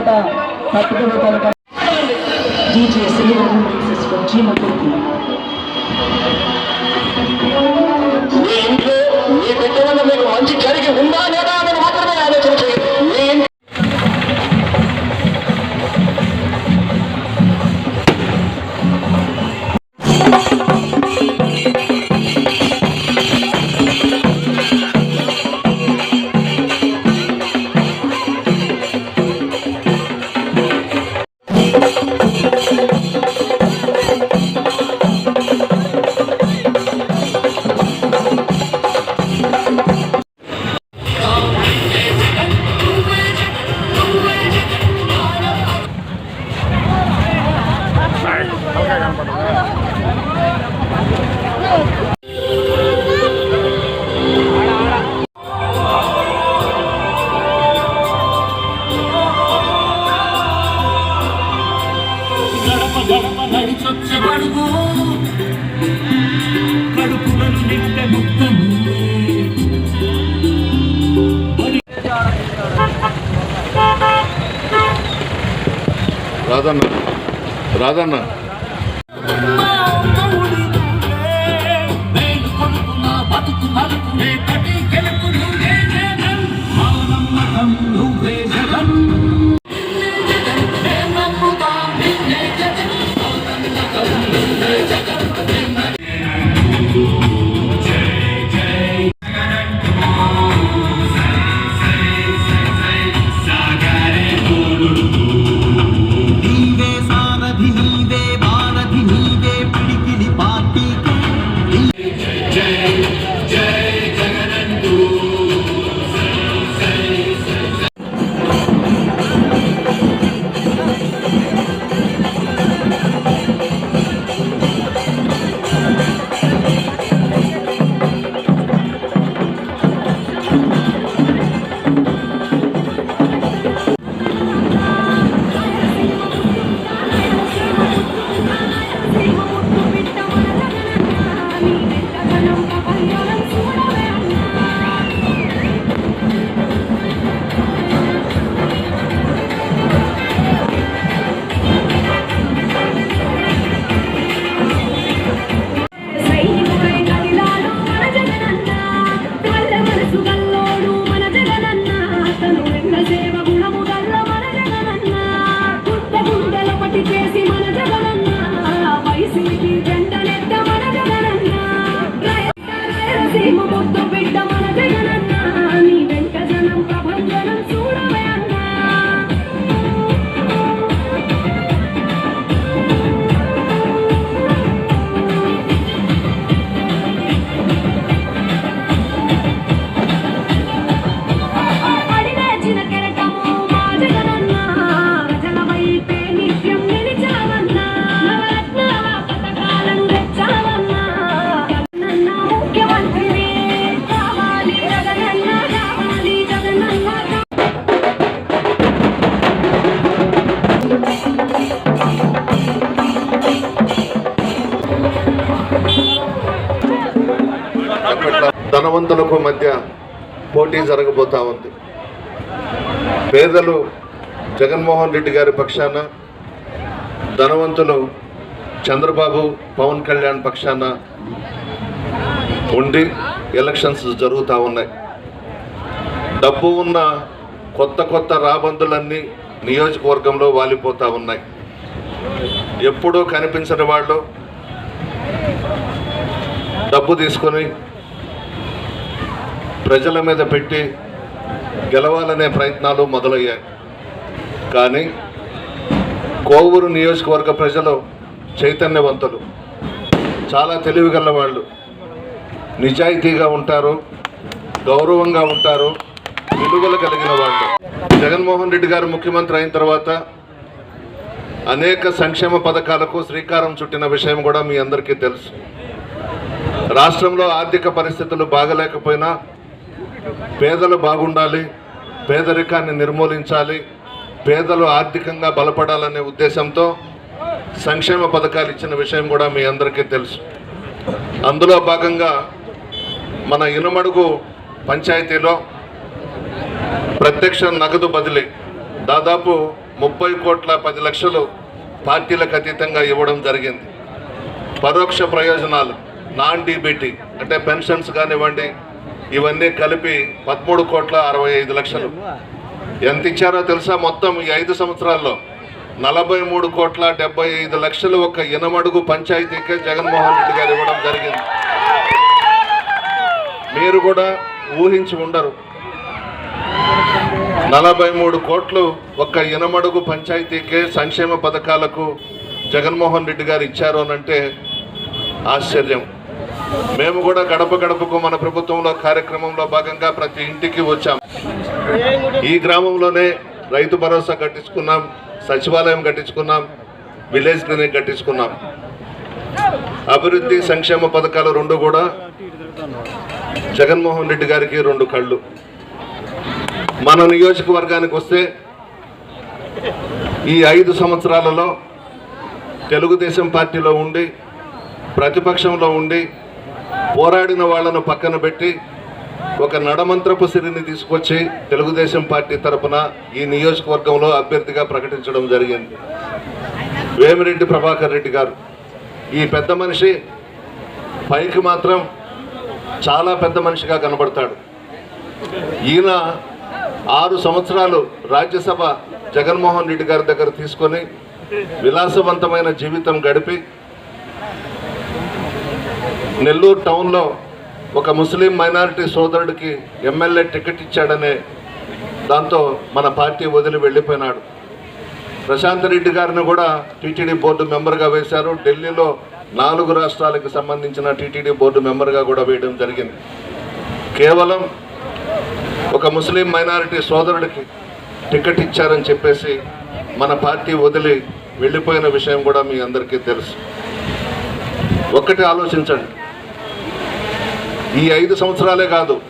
పాట పట్టుకోవటానికి DJ Sriram releases from Chimakurthi. Radhanna Radhanna. బతుకు నువ్వే జగన్ పోటీ జరగబోతా ఉంది. పేదలు జగన్మోహన్ రెడ్డి గారి పక్షాన ధనవంతులు చంద్రబాబు పవన్ కళ్యాణ్ పక్షాన ఉండి ఎలక్షన్స్ జరుగుతూ ఉన్నాయి. డబ్బు ఉన్న కొత్త కొత్త రాబందులన్నీ నియోజకవర్గంలో వాలిపోతూ ఉన్నాయి. ఎప్పుడూ కనిపించని వాళ్ళు డబ్బు తీసుకొని ప్రజల మీద పెట్టి గెలవాలనే ప్రయత్నాలు మొదలయ్యాయి. కానీ కోవూరు నియోజకవర్గ ప్రజలు చైతన్యవంతులు. చాలా తెలివిగల వాళ్ళు. నిజాయితీగా ఉంటారు గౌరవంగా ఉంటారు విలువలు కలిగిన వాళ్ళు. జగన్మోహన్ రెడ్డి గారు ముఖ్యమంత్రి అయిన తర్వాత అనేక సంక్షేమ పథకాలకు శ్రీకారం చుట్టిన విషయం కూడా మీ అందరికీ తెలుసు. రాష్ట్రంలో ఆర్థిక పరిస్థితులు బాగలేకపోయినా పేదలు బాగుండాలి పేదరికాన్ని నిర్మూలించాలి పేదలు ఆర్థికంగా బలపడాలనే ఉద్దేశంతో సంక్షేమ పథకాలు ఇచ్చిన విషయం కూడా మీ అందరికీ తెలుసు. అందులో భాగంగా మన ఇనుమడుగు పంచాయతీలో ప్రత్యక్ష నగదు బదిలీ దాదాపు ముప్పై కోట్ల పది లక్షలు పార్టీలకు అతీతంగా ఇవ్వడం జరిగింది. పరోక్ష ప్రయోజనాలు నాన్ డీబీటీ అంటే పెన్షన్స్ కానివ్వండి ఇవన్నీ కలిపి పదమూడు కోట్ల అరవై ఐదు లక్షలు. ఎంత ఇచ్చారో తెలుసా? మొత్తం ఈ ఐదు సంవత్సరాల్లో నలభై మూడు కోట్ల డెబ్బై ఐదు లక్షలు ఒక ఇనమడుగు పంచాయతీకే జగన్మోహన్ రెడ్డి గారు ఇవ్వడం జరిగింది. మీరు కూడా ఊహించి ఉండరు. నలభై మూడు కోట్లు ఒక్క ఇనమడుగు పంచాయతీకే సంక్షేమ పథకాలకు జగన్మోహన్ రెడ్డి గారు ఇచ్చారు అనంటే ఆశ్చర్యం. మేము కూడా గడప గడపకు మన ప్రభుత్వంలో కార్యక్రమంలో భాగంగా ప్రతి ఇంటికి వచ్చాం. ఈ గ్రామంలోనే రైతు భరోసా కట్టించుకున్నాం సచివాలయం కట్టించుకున్నాం విలేజ్ క్లినిక్ కట్టించుకున్నాం. అభివృద్ధి సంక్షేమ పథకాలు రెండు కూడా జగన్మోహన్ రెడ్డి గారికి రెండు కళ్ళు. మన నియోజకవర్గానికి వస్తే ఈ ఐదు సంవత్సరాలలో తెలుగుదేశం పార్టీలో ఉండి ప్రతిపక్షంలో ఉండి పోరాడిన వాళ్ళను పక్కన పెట్టి ఒక నడమంత్రపు సిరిని తీసుకొచ్చి తెలుగుదేశం పార్టీ తరపున ఈ నియోజకవర్గంలో అభ్యర్థిగా ప్రకటించడం జరిగింది. వేమిరెడ్డి ప్రభాకర్ రెడ్డి గారు. ఈ పెద్ద మనిషి పైకి మాత్రం చాలా పెద్ద మనిషిగా కనబడతాడు. ఈయన ఆరు సంవత్సరాలు రాజ్యసభ జగన్మోహన్ రెడ్డి గారి దగ్గర తీసుకొని విలాసవంతమైన జీవితం గడిపి నెల్లూరు టౌన్లో ఒక ముస్లిం మైనారిటీ సోదరుడికి ఎమ్మెల్యే టికెట్ ఇచ్చాడనే దాంతో మన పార్టీ వదిలి వెళ్ళిపోయినాడు. ప్రశాంత్ రెడ్డి గారిని కూడా టీటీడీ బోర్డు మెంబర్గా వేశారు. ఢిల్లీలో నాలుగు రాష్ట్రాలకు సంబంధించిన టీటీడీ బోర్డు మెంబర్గా కూడా వేయడం జరిగింది. కేవలం ఒక ముస్లిం మైనారిటీ సోదరుడికి టికెట్ ఇచ్చారని చెప్పేసి మన పార్టీ వదిలి వెళ్ళిపోయిన విషయం కూడా మీ అందరికీ తెలుసు. ఒక్కటి ఆలోచించండి. ఈ ఐదు సంవత్సరాలే కాదు.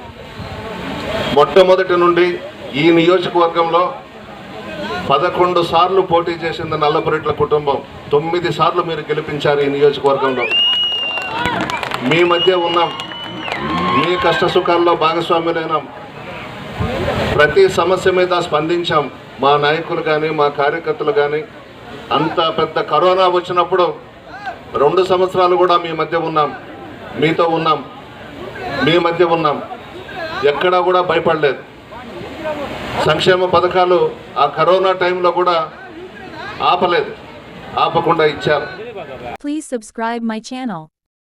మొట్టమొదటి నుండి ఈ నియోజకవర్గంలో పదకొండు సార్లు పోటీ చేసింది నల్లపురెట్ల కుటుంబం. తొమ్మిది సార్లు మీరు గెలిపించారు ఈ నియోజకవర్గంలో. మీ మధ్య ఉన్నాం. మీ కష్ట సుఖాల్లో భాగస్వాములైనాం. ప్రతి సమస్య మీద స్పందించాం. మా నాయకులు కానీ మా కార్యకర్తలు కానీ అంత పెద్ద కరోనా వచ్చినప్పుడు రెండు సంవత్సరాలు కూడా మీ మధ్య ఉన్నాం. మీతో ఉన్నాం. మీ మధ్య ఉన్నాం. ఎక్కడా కూడా భయపడలేదు. సంక్షేమ పథకాలు ఆ కరోనా టైంలో కూడా ఆపలేదు. ఆపకుండా ఇచ్చారు. Please subscribe my channel